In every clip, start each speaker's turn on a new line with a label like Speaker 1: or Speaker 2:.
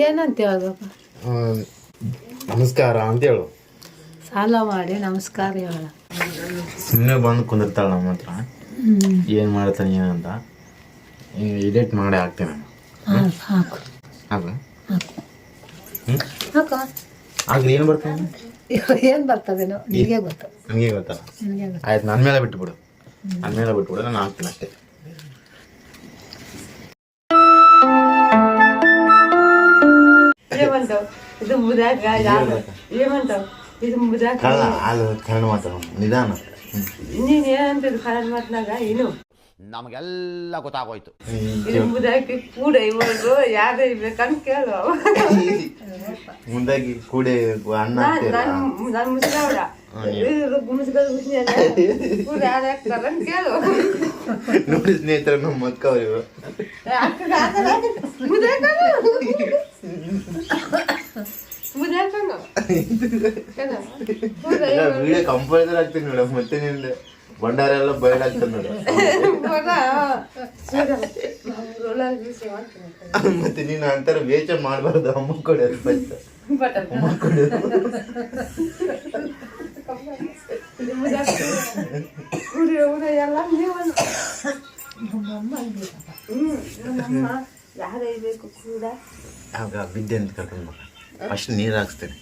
Speaker 1: ಏನಂತ ಹೇಳ್ಬೇಕು
Speaker 2: ನಮಸ್ಕಾರ ಅಂತ ಹೇಳು
Speaker 1: ಸಾಲ ಮಾಡಿ ನಮಸ್ಕಾರ ಹೇಳ
Speaker 2: ಸುಮ್ಮನೆ ಬಂದು ಕುಂದಿರ್ತಾಳೆ ನಮ್ಮ ಹತ್ರ. ಏನು ಮಾಡ್ತಾನೆ ಏನಂತ ಎಡಿಟ್ ಮಾಡಿ ಹಾಕ್ತೇನೆ ನಾನು.
Speaker 1: ಹಾಕು.
Speaker 2: ಹಾಗ
Speaker 1: ಹಾಕ.
Speaker 2: ಆಗ್ಲಿ ಏನು ಬರ್ತಾನೆ
Speaker 1: ಏನು ಬರ್ತದೇನೋ? ನಿನಗೆ ಗೊತ್ತು.
Speaker 2: ನನಗೆ ಗೊತ್ತಲ್ಲ? ಆಯ್ತು ನನ್ನ ಮೇಲೆ ಬಿಟ್ಬಿಡು. ನನ್ನ ಮೇಲೆ ಬಿಟ್ಬಿಡು ನಾನು ಹಾಕ್ತೀನಿ ಅಷ್ಟೇ.
Speaker 3: ಇದು ಮುದಾಗ ಏಮಂತ ಇದು
Speaker 2: ಮುದಾಗ ಹಾಲು ಅದು ಕರಣ ನಿಧಾನ.
Speaker 3: ನೀನ್ ಏನಂತಿದ್ ಕರಣ ಮಾತನಾಗ? ಏನು?
Speaker 4: ನಮಗೆಲ್ಲ ಗೊತ್ತಾಗೋಯ್ತು.
Speaker 3: ಇದು ಮುದಾಗಿ ಕೂಡ ಇವಾಗ ಇರ್ಬೇಕಂತ ಕೇಳು.
Speaker 2: ಮುಂದಾಗಿ ಕೂಡ ಅಣ್ಣ
Speaker 3: ನಾನು ಮುಸ್ಲಿಮಡ
Speaker 2: ನೋಡಿ ಸ್ನೇಹಿತರ ನಮ್ಮ ಅಕ್ಕ ಅವರು ವಿಡಿಯೋ ಕಂಪಲ್ಸರಿ ಆಗ್ತೀನಿ ನೋಡ ಮತ್ತೆ ನಿಂದ ಭಂಡಾರ ಎಲ್ಲ ಬಯಲಾಗ್ತದೆ ನೋಡು. ಮತ್ತೆ ನೀನು ಅಂತಾರ ವೇಚ ಮಾಡಬಾರ್ದು ಅಮ್ಮ ಕೊಡಿ ಅದು ಫಸ್ಟ್ ಅಮ್ಮ ಕೊಡು. ಆಗ ಬಿದ್ದೆ ಅಂತ ಕರ್ಕೊಂಡು ಫಸ್ಟ್ ನೀರು ಹಾಕ್ಸ್ತೇನೆ.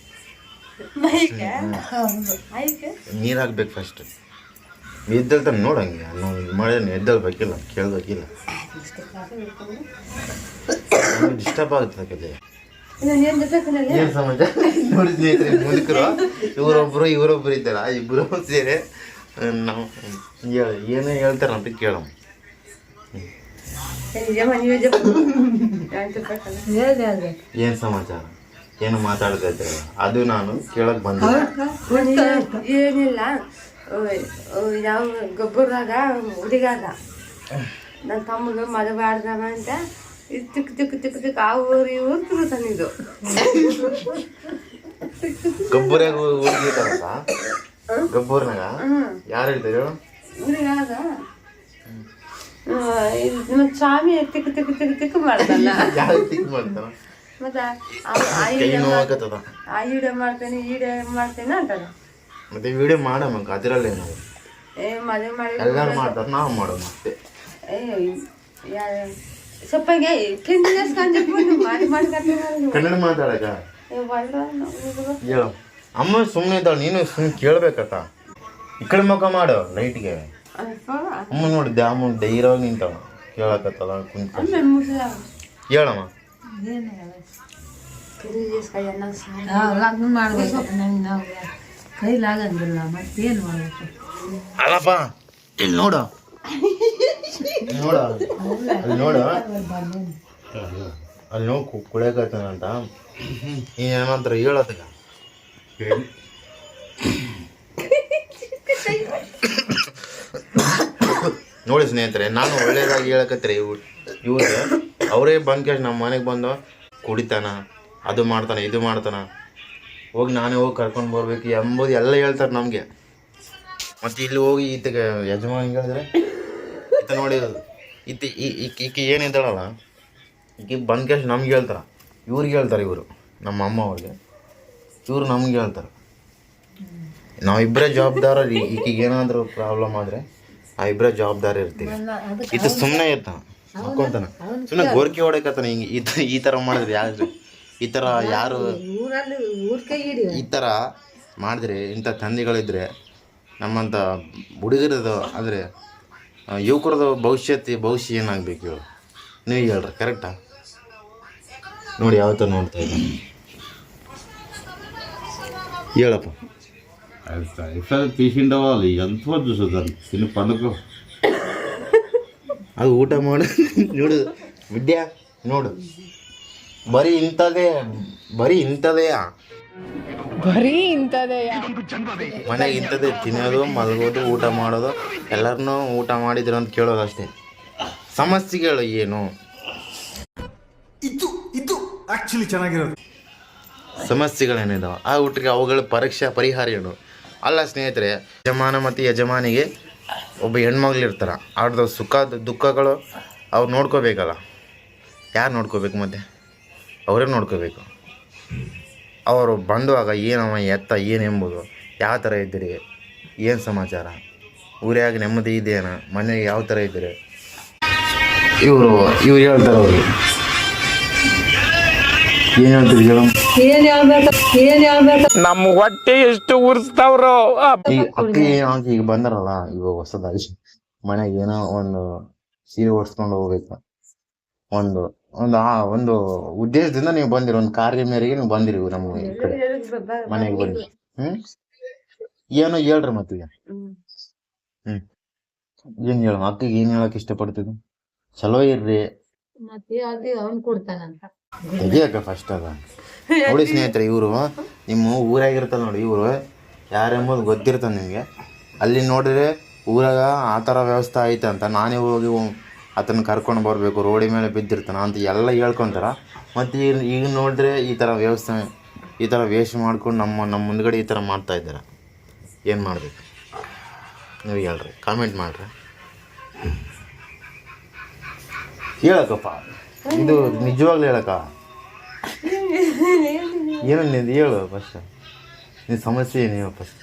Speaker 2: ನೀರು ಹಾಕ್ಬೇಕು ಫಸ್ಟ್ ಎದ್ದಲ್ ತಾನೆ ನೋಡಂಗೆ ಮಳೆ ಎದ್ದಲ್ ಬೇಕಿಲ್ಲ ಕೇಳ್ಬೇಕಿಲ್ಲ. ಡಿಸ್ಟರ್ಬ್ ಆಗುತ್ತೆ ಕತೆ
Speaker 3: ಏನು
Speaker 2: ಸಮಾಜ? ನೋಡಿ ಸ್ನೇಹಿತರೆ ಮುದುಕರು. ಇವರೊಬ್ಬರು ಇವರೊಬ್ಬರು ಇದ್ದಾರ. ಇಬ್ಬರು ಸೇರಿ ನಾವು ಏನೇ ಹೇಳ್ತಾರೆ ಅಂತ
Speaker 1: ಕೇಳೋಣ.
Speaker 2: ಏನು ಸಮಾಚಾರ? ಏನು ಮಾತಾಡ್ತಾ ಇದ್ದೀರ? ಅದು ನಾನು ಕೇಳಕ್ ಬಂದೆ
Speaker 3: ಏನಿಲ್ಲ ಯಾವ ಗೊಬ್ಬರದಾಗ ಹುಡುಗಾದ ನನ್ನ ತಮ್ಮಗೆ ಮದುವೆ ಆಡ್ದವ ಅಂತ ಇದು ತಿಕ್ ತಿಕ್ ತಿಕ್ ತಿಕ್ ಆ ಊರು ಈ ಊರು ತಿರುತಾನಿದು
Speaker 2: ಗಬ್ಬರ್ಯಾಗ ಹೋಗಿದ್ದಾರಂತ ಗಬ್ಬರ್ನಾಗ? ಯಾರು ಹೇಳ್ತಾರೆ ಹೇಳು
Speaker 3: ಹುಡುಗಾದ ನಮ್ಮ ಸ್ವಾಮಿ ತಿಕ್ ತಿಕ್ ತಿಕ್ ತಿಕ್ ಮಾಡ್ತಾನ
Speaker 2: ಯಾರು ತಿಕ್ ಮಾಡ್ತಾರ
Speaker 3: ಮತ್ತೆ ಆ ವಿಡಿಯೋ ಈ
Speaker 2: ಮತ್ತೆ ವಿಡಿಯೋ ಮಾಡಮ್ಮ ಅದರಲ್ಲೇ ನಾವು. ಎಲ್ಲಾರು ಮಾಡ್ತಾರೆ ನಾವು
Speaker 3: ಮಾಡೋ ಮತ್ತೆ ಸ್ವಲ್ಪ
Speaker 2: ಕನ್ನಡ ಮಾತಾಡಕ? ಹೇಳು. ಅಮ್ಮ ಸುಮ್ಮನೆ ಇದ್ದಾಳೆ ನೀನು ಸುಮ್ಮನೆ ಕೇಳ್ಬೇಕತ್ತ? ಈ ಕಡೆ ಮುಖ ಮಾಡು ಲೈಟ್ಗೆ ಅಮ್ಮ ನೋಡಿದ್ದೆ ಅಮ್ಮ ಧೈರ್ಯವಾಗಿ ನಿಂತಾವ ಕೇಳಕತ್ತಲ್ಲ ಕುಂತ ಹೇಳಮ್ಮ.
Speaker 1: ನಾವು ಲಗ್ನ ಮಾಡ್ಬೇಕು ನಂಗೆ ನಾವು ಕೈಲಾಗಂಗಿಲ್ಲ ಮತ್ತೇನು ಮಾಡ್ಬೇಕು?
Speaker 2: ಅಲ್ಲಪ್ಪ ಇಲ್ಲಿ ನೋಡು. ನೋಡು. ಅಲ್ಲಿ ನೋಡು. ಅಲ್ಲಿ ಅಂತ. ಕುಡಿಯಕತ್ತಾನಂತ ಏನಂತಾರೆ ಏನಂತಾರ ಹೇಳತ್ತಗ ನೋಡಿ ಸ್ನೇಹಿತರೆ ನಾನು ಒಳ್ಳೇದಾಗಿ ಹೇಳಕತ್ರಿ ಇವ್ರು ಇವ್ರಿಗೆ. ಅವರೇ ಬಂದ್ ನಮ್ಮ ಮನೆಗೆ ಬಂದು ಕುಡಿತಾನ ಅದು ಮಾಡ್ತಾನೆ ಇದು ಮಾಡ್ತಾನ. ಹೋಗಿ ನಾನೇ ಹೋಗಿ ಕರ್ಕೊಂಡು ಬರ್ಬೇಕು ಎಂಬುದು ಎಲ್ಲ ಹೇಳ್ತಾರೆ ನಮಗೆ. ಮತ್ತು ಇಲ್ಲಿ ಹೋಗಿ ಈತಗೆ ಯಜಮಾನ್ ಹೇಳಿದ್ರೆ? ಈತ ನೋಡಿರೋದು ಈತ ಈಕಿ ಏನಿದ್ದಾಳಲ್ಲ ಈಕೆ ಬಂದ್ ಕ್ಯಾಶ್ ನಮ್ಗೆ ಹೇಳ್ತಾರೆ ಇವ್ರಿಗೆ ಹೇಳ್ತಾರೆ ಇವರು ನಮ್ಮ ಅಮ್ಮ ಅವ್ರಿಗೆ. ಇವರು ನಮ್ಗೆ ಹೇಳ್ತಾರೆ. ನಾವಿಬ್ಬರೇ ಜವಾಬ್ದಾರ ಈಕೆಗೆ ಏನಾದರೂ ಪ್ರಾಬ್ಲಮ್ ಆದರೆ ಆ ಇಬ್ಬರೇ ಜವಾಬ್ದಾರಿ ಇರ್ತೀವಿ. ಇದು ಸುಮ್ಮನೆ ಇರ್ತಾನ. ಹಾಕೊಂತಾನ ಸುಮ್ಮನೆ ಗೋರ್ಕೆ ಹೊಡಕತ್ತಾನ ಹಿಂಗೆ. ಈ ತರ ಮಾಡಿದ್ರೆ ಯಾರು ಈ ತರ ಯಾರು ಈ ತರ ಮಾಡಿದ್ರೆ ಇಂಥ ತಂದೆಗಳಿದ್ರೆ ನಮ್ಮಂತ ಹುಡುಗರದು ಅಂದ್ರೆ ಯುವಕರದ ಭವಿಷ್ಯತ್ ಭವಿಷ್ಯ ಏನಾಗ್ಬೇಕು ನೀವು ಹೇಳ್ರಿ ಕರೆಕ್ಟಾ ನೋಡಿ ಯಾವ ಥರ ನೋಡ್ತಾ ಇದ್ದ ಹೇಳಪ್ಪ.
Speaker 5: ಆಯ್ತು ಆಯ್ತು. ತಿಂಡವಲ್ಲ ಎಂತ ದಿವಸ ತಿನ್ನು ಪಂಡಕ
Speaker 2: ಅದು ಊಟ ಮಾಡು. ನೋಡು. ವಿದ್ಯಾ ನೋಡು. ಬರೀ ಇಂಥದೇ ಬರೀ ಇಂಥದೇ
Speaker 3: ಬರೀ ಇಂಥದೇ
Speaker 2: ಮನೆಗೆ ಇಂಥದ್ದೇ ತಿನ್ನೋದು ಮಲಗೋದು ಊಟ ಮಾಡೋದು ಎಲ್ಲರನ್ನೂ ಊಟ ಮಾಡಿದ್ರು ಅಂತ ಕೇಳೋದು ಅಷ್ಟೇ. ಸಮಸ್ಯೆಗಳು ಏನು?
Speaker 6: ಇದು ಇದು ಆ್ಯಕ್ಚುಲಿ ಚೆನ್ನಾಗಿರೋದು.
Speaker 2: ಸಮಸ್ಯೆಗಳೇನಿದಾವೆ? ಆ ಊಟಕ್ಕೆ ಅವುಗಳ ಪರೀಕ್ಷಾ ಪರಿಹಾರ ಏನು? ಅಲ್ಲ ಸ್ನೇಹಿತರೆ ಯಜಮಾನ ಮತ್ತು ಯಜಮಾನಿಗೆ ಒಬ್ಬ ಹೆಣ್ಮಗ್ಳು ಇರ್ತಾರೆ. ಅವ್ರದ್ದು ಸುಖ, ದುಃಖಗಳು ಅವ್ರು ನೋಡ್ಕೋಬೇಕಲ್ಲ. ಯಾರು ನೋಡ್ಕೋಬೇಕು ಮತ್ತೆ? ಅವರೇ ನೋಡ್ಕೋಬೇಕು. ಅವರು ಬಂದುವಾಗ ಏನವ ಎತ್ತ ಏನೆಂಬುದು ಯಾವ ಥರ ಇದ್ದೀರಿ? ಏನು ಸಮಾಚಾರ? ಊರ್ಯಾಗ ನೆಮ್ಮದಿ ಇದೆಯಾ ಮನೆಗೆ ಯಾವ ಥರ ಇದ್ದೀರಿ? ಇವರು, ಇವ್ರು ಹೇಳ್ತಾರೆ ಅವರು. ಏನು ಹೇಳ್ತೀರಿ ಎಷ್ಟು
Speaker 1: ಏನ್ ಹೇಳ್ಬೇಕು ಏನ್ ಹೇಳ್ಬೇಕು?
Speaker 2: ಈಗ ಅಕ್ಕ ಈಗ ಬಂದಾರಲ್ಲ ಇವಾಗ ಹೊಸದಾಗಿ ಮನೆಗೆ ಏನೋ ಒಂದು ಸೀರೆ ಓಡಿಸ್ಕೊಂಡು ಹೋಗ್ಬೇಕು. ಒಂದು ಒಂದು ಆ ಒಂದು ಉದ್ದೇಶದಿಂದ ನೀವು ಬಂದಿರಿ ಒಂದು ಕಾರ್ಯ ಮೇರೆಗೆ ನೀವು ಬಂದಿರಿ ನಮ್ಮ ಈ ಕಡೆ. ಮನೆಗೆ ಬಂದು ಹ್ಮ್? ಏನೋ ಹೇಳ್ರಿ ಮತ್ತೆ
Speaker 3: ಹ್ಮ್.
Speaker 2: ಹ್ಮ್. ಏನ್ ಹೇಳ ಅಕ್ಕಿಗೆ ಏನ್ ಹೇಳಕ್ ಇಷ್ಟಪಡ್ತೀನಿ ಚಲೋ ಇರ್ರಿ.
Speaker 1: ಮತ್ತೆ ಅದು ಅವ್ನ್ ಕೊಡ್ತಾನಂತ.
Speaker 2: ತೆಗಿಯಕ್ಕ ಫಸ್ಟ್ ಅದ. ನೋಡಿ ಸ್ನೇಹಿತರೆ, ಇವರು, ನಿಮ್ಮ ಊರಾಗಿರ್ತಾರೆ ನೋಡಿ ಇವರು ಯಾರೆಂಬುದು ಗೊತ್ತಿರ್ತದೆ ನಿಮಗೆ. ಅಲ್ಲಿ ನೋಡಿದ್ರೆ ಊರಾಗ ಆ ಥರ ವ್ಯವಸ್ಥೆ ಐತೆ ಅಂತ. ನಾನೇ ಹೋಗಿ ಆತನ ಕರ್ಕೊಂಡು ಬರಬೇಕು, ರೋಡಿ ಮೇಲೆ ಬಿದ್ದಿರ್ತಾನೆ ಅಂತ ಎಲ್ಲ ಹೇಳ್ಕೊಂತಾರ. ಮತ್ತು ಈಗ ಈಗ ನೋಡಿದ್ರೆ ಈ ಥರ ವ್ಯವಸ್ಥೆ, ಈ ಥರ ವೇಷ ಮಾಡ್ಕೊಂಡು ನಮ್ಮ ನಮ್ಮ ಮುಂದ್ಗಡೆ ಈ ಥರ ಮಾಡ್ತಾ ಇದ್ದಾರೆ. ಏನು ಮಾಡಬೇಕು? ನೀವು ಹೇಳ್ರಿ ಕಾಮೆಂಟ್ ಮಾಡ್ರಿ. ಹೇಳಕ್ಕಪ್ಪ. ಇದು ನಿಜವಾಗ್ಲೂ ಹೇಳಕ್ಕ? ಏನು ನಿಂದು ಹೇಳು ಫಸ್ಟ್ ನಿನ್ನ ಸಮಸ್ಯೆ ಏನು ಹೇಳು ಫಸ್ಟ್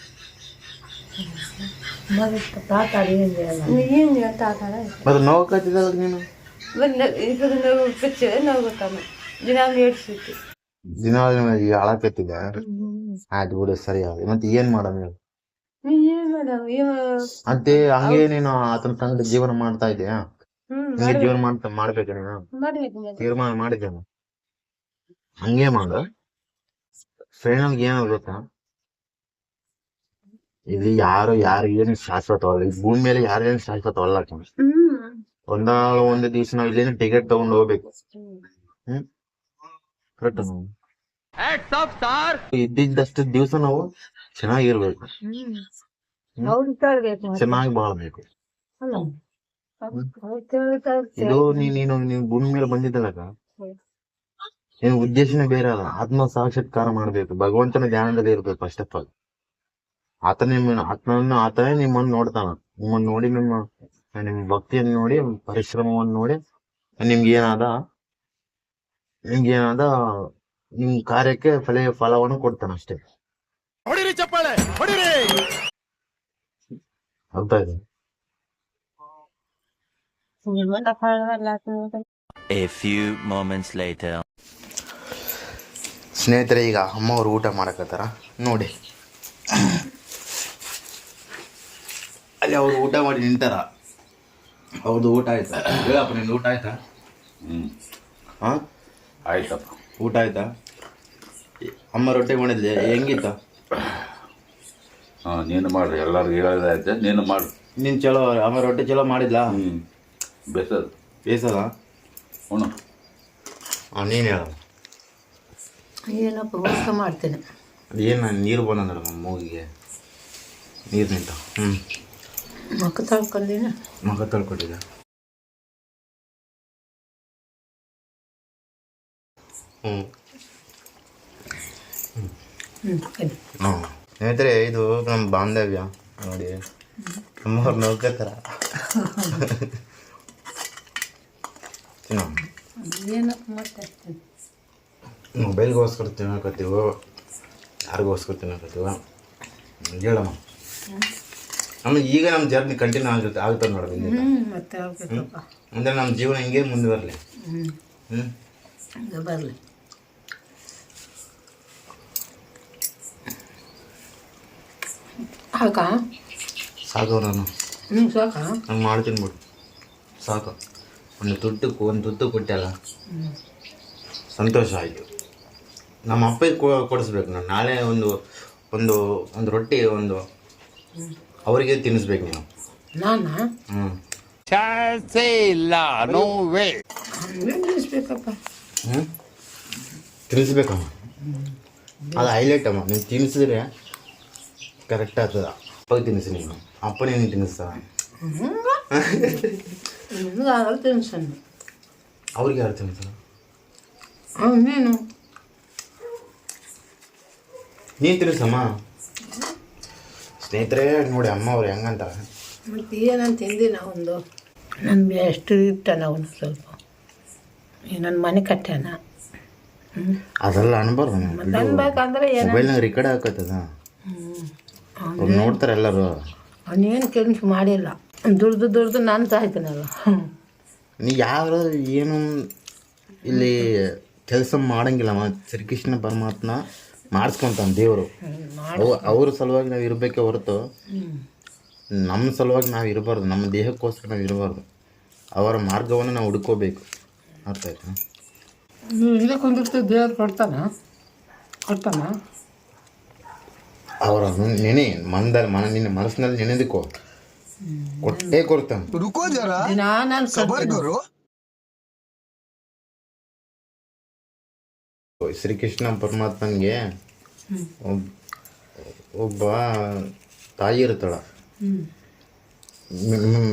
Speaker 1: ಮತ್ತೆ
Speaker 2: ನೋವು ನೋವಕ್ಕತ್ತಿದ್ದಲ್ಲ ನೀನು?
Speaker 3: ದಿನ
Speaker 2: ಹಾಳಾಕತ್ತಿದ್ದೆ ಆಯ್ತು ಬಿಡು ಸರಿ ಮತ್ತೆ ಏನು
Speaker 3: ಮಾಡಮ್ ಹೇಳು?
Speaker 2: ಮತ್ತೆ ಹಂಗೆ ನೀನು ಆತನ ತಂದ ಜೀವನ ಮಾಡ್ತಾ ಇದೆಯಾ? ಹಂಗೆ ಜೀವನ ಮಾಡ್ತಾ ಮಾಡ್ಬೇಕು ನೀನು ತೀರ್ಮಾನ ಮಾಡಿದ್ದೇನೆ ಹಂಗೆ ಮಾಡು. ಫೈನಲ್ ಏನಾದ್ರು ಗೊತ್ತಾ? ಇಲ್ಲಿ ಯಾರು ಯಾರು ಏನು ಶಾಶ್ವತವಲ್ಲ ಈ ಭೂಮಿ ಮೇಲೆ ಯಾರೇನು ಶಾಶ್ವತವಲ್ಲ ಒಂದಾಳು
Speaker 3: ಹ್ಮ್.
Speaker 2: ಒಂದು ದಿವಸ ನಾವು ಇಲ್ಲಿಂದ ಟಿಕೆಟ್ ತಗೊಂಡು ಹೋಗ್ಬೇಕು. ಹ್ಮ್? ಕರೆಕ್ಟ್ ಇದ್ದಿದ್ದಷ್ಟು ದಿವಸ ನಾವು ಚೆನ್ನಾಗಿರ್ಬೇಕು. ಚೆನ್ನಾಗಿ ಬಾಳ್ಬೇಕು. ಇದು ನೀ ನೀನು ನೀನು ಭೂಮಿ ಮೇಲೆ ಬಂದಿದ್ದಲ್ಲಕ ನಿನ್ ಉದ್ದೇಶನೇ ಬೇರೆ ಅದ ಆತ್ಮ ಸಾಕ್ಷಾತ್ಕಾರ ಮಾಡ್ಬೇಕು. ಭಗವಂತನ ಧ್ಯಾನದಲ್ಲಿ ಇರ್ಬೇಕು ಫಸ್ಟ್ ಆಫ್ ಆಲ್ ಆತ ನಿಮ್ಮ ಆತ್ಮನ ಆತನೇ ನಿಮ್ಮನ್ನು ನೋಡ್ತಾನ. ನಿಮ್ಮನ್ನು ನೋಡಿ ನಿಮ್ಮ ನಿಮ್ ಭಕ್ತಿಯನ್ನು ನೋಡಿ ಪರಿಶ್ರಮವನ್ನು ನೋಡಿ ನಿಮ್ಗೆ ಏನಾದ ನಿಮ್ಗೆ ಏನಾದ ನಿಮ್ ಕಾರ್ಯಕ್ಕೆ ಫಲ ಫಲವನ್ನು ಕೊಡ್ತಾನ ಅಷ್ಟೇ. ಅರ್ಥ ಇದೆ
Speaker 7: A few moments later.
Speaker 2: ಸ್ನೇಹಿತರೆ ಈಗ ಅಮ್ಮ ಅವ್ರು ಊಟ ಮಾಡಕತ್ತಾರ. ನೋಡಿ. ಅಲ್ಲಿ ಅವ್ರು ಊಟ ಮಾಡಿ ನಿಂತಾರ. ಹೌದು ಊಟ ಆಯ್ತಾ? ಹೇಳಪ್ಪ ನಿಂದು ಊಟ ಆಯ್ತಾ?
Speaker 5: ಹ್ಞೂ
Speaker 2: ಹಾ?
Speaker 5: ಆಯ್ತಪ್ಪ.
Speaker 2: ಊಟ ಆಯ್ತಾ? ಅಮ್ಮ ರೊಟ್ಟಿ ಮಾಡಿದ್ಲೆ ಹೆಂಗಿತ್ತ?
Speaker 5: ಹಾಂ ನೀನು ಮಾಡ್ರಿ ಎಲ್ಲರಿಗೂ ಹೇಳೋದಾಯ್ತು. ನೀನು ಮಾಡು.
Speaker 2: ನೀನು ಚಲೋ ಅಮ್ಮ ರೊಟ್ಟಿ ಚಲೋ ಮಾಡಿದ್ಲಾ?
Speaker 5: ಹ್ಞೂ ಬೇಸದು
Speaker 2: ಬೇಸದ
Speaker 5: ಉಣ್ಣು
Speaker 2: ಹಾಂ ನೀನು ಹೇಳ.
Speaker 1: ಏನಪ್ಪ ಊಟ ಮಾಡ್ತೇನೆ.
Speaker 2: ಅದೇನು ನೀರು ಬಂದಂದ್ರೆ ನಮ್ಮ ಮೂಗಿಗೆ. ನೀರು ನಿಂತ. ಹ್ಞೂ
Speaker 1: ಮಕ್ಕ ತಳ್ಕೊಂಡಿನ?
Speaker 2: ಮಗ ತೊಳ್ಕೊಟ್ಟಿದ್ದೆ ಹ್ಞೂ
Speaker 1: ಹ್ಮ್. ಸರಿ.
Speaker 2: ಹಾಂ ಸ್ನೇಹಿತರೆ ಇದು ನಮ್ಮ ಬಾಂಧವ್ಯ. ನೋಡಿ. ನಮ್ಮವ್ರು ನೋಡ್ಕೋತಾರ.
Speaker 1: ಮತ್ತೆ
Speaker 2: ಮೊಬೈಲ್ಗೋಸ್ಕರ ತಿನ್ನಕತ್ತೀವೋ? ಯಾರಿಗೋಸ್ಕರ ತಿನ್ನಕತ್ತೀವ? ಹೇಳಮ್ಮ. ಆಮೇಲೆ ಈಗ ನಮ್ಮ ಜರ್ನಿ ಕಂಟಿನ್ಯೂ ಆಗುತ್ತೆ ಆಗ್ತದೆ
Speaker 1: ಆಗ್ಬೇಕಪ್ಪ.
Speaker 2: ಅಂದ್ರೆ ನಮ್ಮ ಜೀವನ ಹಿಂಗೆ ಮುಂದುವರಲಿ ಹ್ಞೂ
Speaker 1: ಬರಲಿ. ಸಾಕ?
Speaker 2: ಸಾಕು ನಾನು
Speaker 1: ಹ್ಞೂ ಸಾಕ?
Speaker 2: ಮಾಡ್ತೀನಿ ಬಿಡು. ಸಾಕು. ಒಂದು ತುಟ್ಟು ಒಂದು ತುತ್ತು ಕೊಟ್ಟಲ್ಲ. ಸಂತೋಷ ಆಯಿತು. ನಮ್ಮ ಅಪ್ಪಗೆ ಕೊಡಿಸ್ಬೇಕು ನಾನು. ನಾಳೆ ಒಂದು ಒಂದು ಒಂದು ರೊಟ್ಟಿ ಒಂದು ಅವರಿಗೆ ತಿನ್ನಿಸ್ಬೇಕು ನೀವು.
Speaker 1: ನಾನ?
Speaker 2: ಹ್ಞೂ
Speaker 1: ನೋವೇ ನಿಲ್ಲಿಸ್ಬೇಕಪ್ಪ
Speaker 2: ಹ್ಞೂ ತಿನ್ನಿಸ್ಬೇಕಮ್ಮ. ಅದು ಹೈಲೈಟ್ ಅಮ್ಮ. ನೀವು ತಿನ್ನಿಸಿದ್ರೆ ಕರೆಕ್ಟ್ ಆಗ್ತದ. ಅಪ್ಪಗೆ ತಿನ್ನಿಸಿ ನೀನು. ಅಪ್ಪನೇನು ನೀನು ತಿನ್ನಿಸ್ತಾರ
Speaker 1: ಟೆನ್ಷನ್
Speaker 2: ಅವ್ರಿಗೆ ಯಾರು
Speaker 1: ಹ್ಞೂ ನೀನು?
Speaker 2: ನೀನು ತಿನ್ನಿಸಮ್ಮ? ಸ್ನೇಹಿತರೆ ನೋಡಿ ಅಮ್ಮ ಅವ್ರು ಹೆಂಗಂತಾರೆ?
Speaker 1: ಮತ್ತು ಏನಂತ ತಿಂದಿನ ಒಂದು? ನನ್ಗೆ ಎಷ್ಟು ಇಟ್ಟಾನ ಅವನು ಸ್ವಲ್ಪ. ನನ್ನ ಮನೆ ಕಟ್ಟ್ಯಾನ?
Speaker 2: ಅದೆಲ್ಲ ಅನ್ಬಾರ್ದು
Speaker 1: ಅನ್ಬೇಕಂದ್ರೆ
Speaker 2: ಮೊಬೈಲ್ನಾಗ ರೆಕಾರ್ಡ್ ಹಾಕತ್ತದ. ನೋಡ್ತಾರೆ ಎಲ್ಲರೂ.
Speaker 1: ಅವನೇನು ಕೆಲಸ ಮಾಡಿಲ್ಲ. ದುಡ್ದು ದುಡ್ದು ನಾನು ಸಾಯ್ತೀನಲ್ಲ.
Speaker 2: ನೀ ಯಾರು ಏನು ಇಲ್ಲಿ ಕೆಲಸ ಮಾಡಂಗಿಲ್ಲ ಶ್ರೀಕೃಷ್ಣ ಪರಮಾತ್ಮ ಮಾಡಿಸ್ಕೊಂತಾನೆ ದೇವರು. ಅವ ಅವ್ರ ಸಲುವಾಗಿ ನಾವು ಇರಬೇಕೆ ಹೊರತು ನಮ್ಮ ಸಲುವಾಗಿ ನಾವು ಇರಬಾರ್ದು ನಮ್ಮ ದೇಹಕ್ಕೋಸ್ಕರ ನಾವು ಇರಬಾರ್ದು. ಅವರ ಮಾರ್ಗವನ್ನು ನಾವು ಹುಡ್ಕೋಬೇಕು. ಅರ್ಥ ಆಯ್ತಾ?
Speaker 1: ಇದಕ್ಕೆ ದೇವ್ರು ಕೊಡ್ತಾನ? ಕೊಡ್ತಾನ?
Speaker 2: ಅವರ ನೆನೆ ಮನದಲ್ಲಿ ಮನ ನಿನ್ನ ಮನಸ್ಸಿನಲ್ಲಿ ನೆನೆದಕ್ಕೋ ಕೊಟ್ಟೇ ಕೊಡ್ತಾನೆ
Speaker 1: ಜರ ನಾನು
Speaker 2: ಶ್ರೀಕೃಷ್ಣ ಪರಮಾತ್ಮನಿಗೆ ಒಬ್ಬ ತಾಯಿ ಇರ್ತಾಳ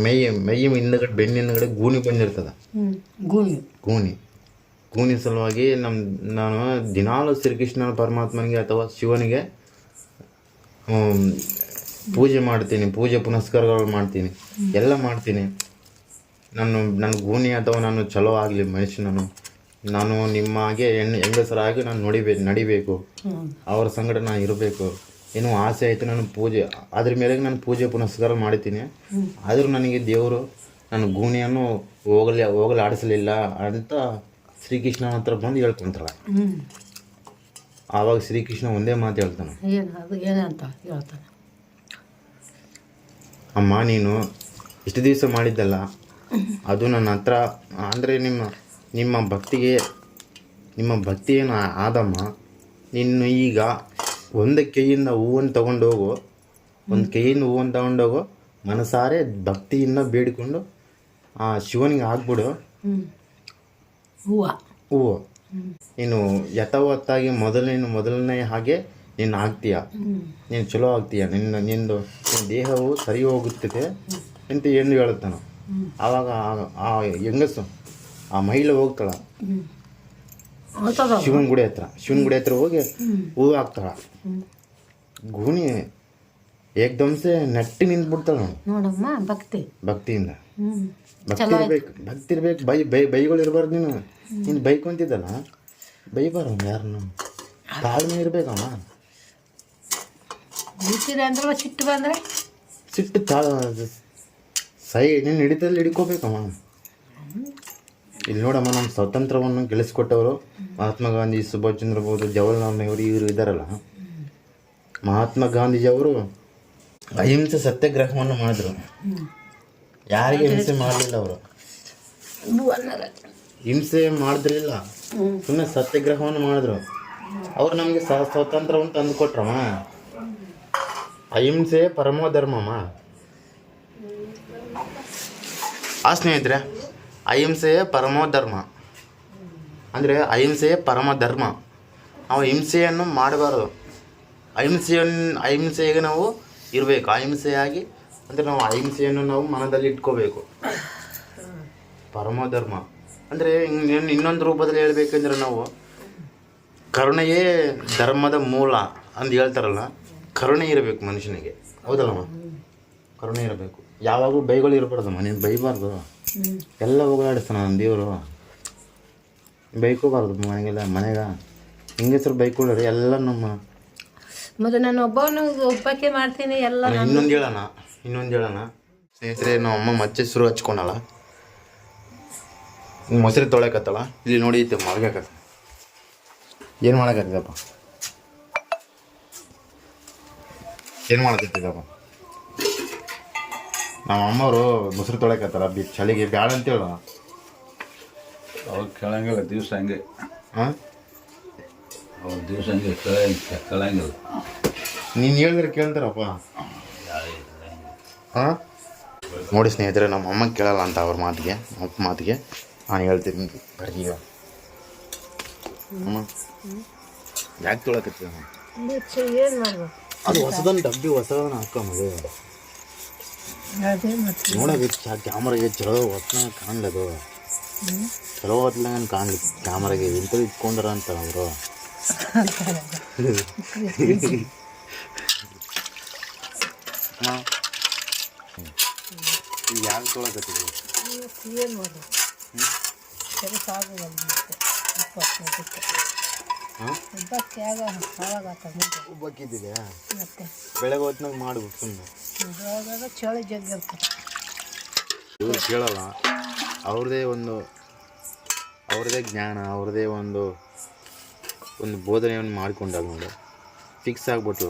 Speaker 2: ಮೆಯ್ಯ ಮೆಯ್ಯ ಮೈ ಮೈ ಹಿಂದಗಡೆ ಬೆನ್ನ ಹಿಂದಗಡೆ ಗೂನಿ ಬಂದಿರ್ತದ.
Speaker 1: ಗೂನಿ.
Speaker 2: ಗೂನಿ. ಗೂನಿ ಸಲುವಾಗಿ ನಮ್ಮ ನಾನು ದಿನಾಲು ಶ್ರೀಕೃಷ್ಣ ಪರಮಾತ್ಮನಿಗೆ ಅಥವಾ ಶಿವನಿಗೆ ಹ್ಮ್, ಪೂಜೆ ಮಾಡ್ತೀನಿ ಪೂಜೆ ಪುನಸ್ಕಾರಗಳು ಮಾಡ್ತೀನಿ ಎಲ್ಲ ಮಾಡ್ತೀನಿ. ನಾನು ನನ್ನ ಗೂನಿ ಅಥವಾ ನಾನು ಚಲೋ ಆಗಲಿ ಮನುಷ್ಯನನು ನಾನು ನಿಮ್ಮ ಹಾಗೆ ಹೆಣ್ಣು ಹೆಂಗಸರಾಗಿ ನಾನು ನೋಡಿಬೇಕು ನಡಿಬೇಕು. ಅವ್ರ ಸಂಗಡ ನಾನು ಇರಬೇಕು. ಏನೋ ಆಸೆ ಆಯಿತು ನಾನು ಪೂಜೆ ಅದ್ರ ಮೇಲೆ ನಾನು ಪೂಜೆ ಪುನಸ್ಕಾರ ಮಾಡ್ತೀನಿ. ಆದರೂ ನನಗೆ ದೇವರು ನನ್ನ ಗೂಣಿಯನ್ನು ಹೋಗಲಿ ಹೋಗಲಿ ಆಡಿಸಲಿಲ್ಲ ಅಂತ ಶ್ರೀಕೃಷ್ಣನ ಹತ್ರ ಬಂದು ಹೇಳ್ಕೊಂತಾಳೆ ಆವಾಗ ಶ್ರೀಕೃಷ್ಣ ಒಂದೇ ಮಾತು ಹೇಳ್ತಾನೆ.
Speaker 1: ಏನಂತ ಹೇಳ್ತಾನೆ?
Speaker 2: ಅಮ್ಮ ನೀನು ಇಷ್ಟು ದಿವಸ ಮಾಡಿದ್ದಲ್ಲ ಅದು ನನ್ನ ಹತ್ರ ಅಂದರೆ ನಿಮ್ಮ ನಿಮ್ಮ ಭಕ್ತಿಗೆ ನಿಮ್ಮ ಭಕ್ತಿ ಏನು ಆದಮ್ಮ. ನೀನು ಈಗ ಒಂದು ಕೈಯಿಂದ ಹೂವನ್ನು ತಗೊಂಡೋಗು ಹೋಗು. ಒಂದು ಕೈಯಿಂದ ಹೂವನ್ನು ತಗೊಂಡೋಗು ಮನಸಾರೆ ಭಕ್ತಿಯಿಂದ ಬೇಡಿಕೊಂಡು ಆ ಶಿವನಿಗೆ ಹಾಕ್ಬಿಡು
Speaker 1: ಹ್ಞೂ ಹೂವು.
Speaker 2: ಹೂವು. ನೀನು ಯಥಾವತ್ತಾಗಿ ಮೊದಲನೇ ಮೊದಲನೇ ಹಾಗೆ ನೀನು ಆಗ್ತೀಯ? ನೀನು ಚಲೋ ಆಗ್ತೀಯ? ನಿನ್ನ ನಿಂದು ನಿನ್ನ ದೇಹವು ಸರಿ ಹೋಗುತ್ತದೆ ಅಂತ ಎಂದು ಹೇಳುತ್ತಾನ. ಆವಾಗ ಆ- ಹೆಂಗಸು ಆ ಮಹಿಳೆ ಹೋಗ್ತಾಳ. ಶಿವನ್ ಗುಡಿ ಹತ್ರ. ಶಿವನ ಗುಡಿ ಹತ್ರ ಹೋಗಿ ಹೂ ಹಾಕ್ತಾಳ. ಗೋಣಿ ಏಕ್ದಮ್ಸೆ ನೆಟ್ಟಿ ನಿಂತ್ಬಿಡ್ತಾಳೆ
Speaker 1: ನೋಡಮ್ಮ ಭಕ್ತಿ.
Speaker 2: ಭಕ್ತಿಯಿಂದ. ಭಕ್ತಿ ಇರ್ಬೇಕು ಭಕ್ತಿ ಇರ್ಬೇಕು. ಬೈ ಬೈ ಬೈಗಳು ಇರಬಾರ್ದು ನೀನು. ನೀನು ಬೈಕೊಂತಿದ್ದಲ್ಲ? ಬೈಬಾರ ಯಾರನ್ನು? ತಾಳ್ಮೆ ಇರ್ಬೇಕಮ್ಮ
Speaker 1: ಬೀಸಿರಿ ಅಂದ್ರೆ ಸಿಟ್ಟು ಬಂದ್ರೆ?
Speaker 2: ಸಿಟ್ಟು ತಾ ಸೈ ನೀನು ಹಿಡಿತಲ್ಲಿ ಹಿಡ್ಕೋಬೇಕಮ್ಮ. ಇಲ್ಲಿ ನೋಡಮ್ಮ ನಮ್ಮ ಸ್ವಾತಂತ್ರ್ಯವನ್ನು ಗೆಲ್ಲಿಸ್ಕೊಟ್ಟವರು ಮಹಾತ್ಮ ಗಾಂಧಿ ಸುಭಾಷ್ ಚಂದ್ರ ಬೋಸ್ ಜವಾಹರ್ಲಾಲ್ ನೆಹರು ಇವರು ಇದ್ದಾರಲ್ಲ. ಮಹಾತ್ಮ ಗಾಂಧೀಜಿಯವರು ಅಹಿಂಸೆ ಸತ್ಯಾಗ್ರಹವನ್ನು ಮಾಡಿದ್ರು. ಯಾರಿಗೆ ಹಿಂಸೆ ಮಾಡಲಿಲ್ಲ ಅವರು. ಹಿಂಸೆ ಮಾಡಿದ್ರಿಲ್ಲ ಸುಮ್ಮನೆ ಸತ್ಯಾಗ್ರಹವನ್ನು ಮಾಡಿದ್ರು. ಅವ್ರು ನಮಗೆ ಸ್ವಾತಂತ್ರ್ಯವನ್ನು ತಂದು ಕೊಟ್ರಮ್ಮ ಅಹಿಂಸೆ ಪರಮೋ ಧರ್ಮಮ್ಮ ಆ ಸ್ನೇಹಿತರೆ ಅಹಿಂಸೆಯೇ ಪರಮೋ ಧರ್ಮ. ಅಂದರೆ ಅಹಿಂಸೆಯೇ ಪರಮ ಧರ್ಮ. ನಾವು ಹಿಂಸೆಯನ್ನು ಮಾಡಬಾರದು. ಅಹಿಂಸೆಯನ್ನು ಅಹಿಂಸೆಗೆ ನಾವು ಇರಬೇಕು. ಅಹಿಂಸೆಯಾಗಿ, ಅಂದರೆ ನಾವು ಅಹಿಂಸೆಯನ್ನು ನಾವು ಮನದಲ್ಲಿ ಇಟ್ಕೋಬೇಕು. ಪರಮಧರ್ಮ ಅಂದರೆ ಇನ್ನೊಂದು ರೂಪದಲ್ಲಿ ಹೇಳ್ಬೇಕಂದ್ರೆ ನಾವು ಕರುಣೆಯೇ ಧರ್ಮದ ಮೂಲ ಅಂತ ಹೇಳ್ತಾರಲ್ಲ ಕರುಣೆ ಇರಬೇಕು ಮನುಷ್ಯನಿಗೆ. ಹೌದಲ್ಲಮ್ಮ? ಕರುಣೆ ಇರಬೇಕು. ಯಾವಾಗಲೂ ಬೈಗಳು ಇರಬಾರ್ದು ನೀನು ಬೈಬಾರ್ದು. ಎಲ್ಲ ಹೋಗಲಾಡಿಸ್ತಾನ ನಮ್ಮ ದೇವರು. ಬೈಕೋಬಾರ್ದು ಮನೆಗೆಲ್ಲ ಮನೆಗ. ಹೆಂಗಸರು ಬೈಕೊಳ್ಳ್ರಿ ಎಲ್ಲ ನಮ್ಮ
Speaker 1: ಮತ್ತು ನಾನು ಒಬ್ಬನು ಒಬ್ಬಕ್ಕೆ ಮಾಡ್ತೀನಿ ಎಲ್ಲ
Speaker 2: ಇನ್ನೊಂದು ಹೇಳೋಣ ಇನ್ನೊಂದು ಹೇಳೋಣ ಸ್ನೇಹಿತರೆ ನಮ್ಮ ಅಮ್ಮ ಮಚ್ಚೆ ಶುರು ಹಚ್ಕೊಂಡಲ್ಲ ಮೊಸರು ತೊಳೆಕತ್ತಲ್ಲ ಇಲ್ಲಿ ನೋಡಿ ಮಲ್ಗಕತ್ತ ಏನು ಮಾಡಕತ್ತಿದಪ್ಪ ಏನು ಮಾಡಕತ್ತಿದಪ್ಪ ನಮ್ಮ ಅಮ್ಮವರು ಮೊಸರು ತೊಳೆಯಕತ್ತಾರ ಬಿ ಚಳಿಗೆ ಬ್ಯಾಡ ಅಂತೇಳು.
Speaker 5: ಅವ್ರು ಕೇಳಂಗಿಲ್ಲ ದಿವಸ ಹಂಗೆ.
Speaker 2: ಹಾಂ
Speaker 5: ಅವ್ರು ದಿವಸ ಹಂಗೆ ಕೇಳ ಕೇಳಂಗಿಲ್ಲ.
Speaker 2: ನೀನು ಹೇಳಿದ್ರೆ ಕೇಳ್ತಾರಪ್ಪ. ಹಾಂ ನೋಡಿ ಸ್ನೇಹಿತರೆ ನಮ್ಮ ಅಮ್ಮ ಕೇಳಲ್ಲ ಅಂತ ಅವ್ರ ಮಾತಿಗೆ ಅಪ್ಪ ಮಾತಿಗೆ. ನಾನು ಹೇಳ್ತೀನಿ ಬರ್ತೀಯ ಅಮ್ಮ. ಯಾಕೆ ತೊಳಕತ್ತೀವಿ
Speaker 1: ಏನು ಮಾಡ್ಬೇಕು?
Speaker 2: ಅದು ಹೊಸದನ್ನ ಡಬ್ಬಿ ಹೊಸದನ್ನ ಹಾಕೋ ನೋಡೋದು ಕ್ಯಾಮ್ರಾಗೆ ಚಲೋ ಹೊತ್ನಾಗ ಕಾಣ್ಲದು ಚಲೋ ಹೊತ್ಲಾಗ ಕಾಣ್ಲಿ ಕ್ಯಾಮ್ರಾಗೆ. ಇಂಥದ್ದು ಇಟ್ಕೊಂಡ್ರ ಅಂತ ಅವರು. ಯಾಕೆ
Speaker 1: ಏನು ಇಪ್ಪತ್ತು
Speaker 2: ಬೆಳಗ್ಗೆ ಹೊತ್ನಾಗ ಮಾಡು ಸುಮ್ಮನೆ
Speaker 1: ಚಳಿ
Speaker 2: ಇವ್ರು ಕೇಳಲ್ಲ ಅವ್ರದ್ದೇ ಒಂದು ಅವ್ರದೇ ಜ್ಞಾನ ಅವ್ರದೇ ಒಂದು ಒಂದು ಬೋಧನೆಯನ್ನು ಮಾಡಿಕೊಂಡಾಗ ನೋಡಿ ಫಿಕ್ಸ್ ಆಗ್ಬಿಟ್ಲು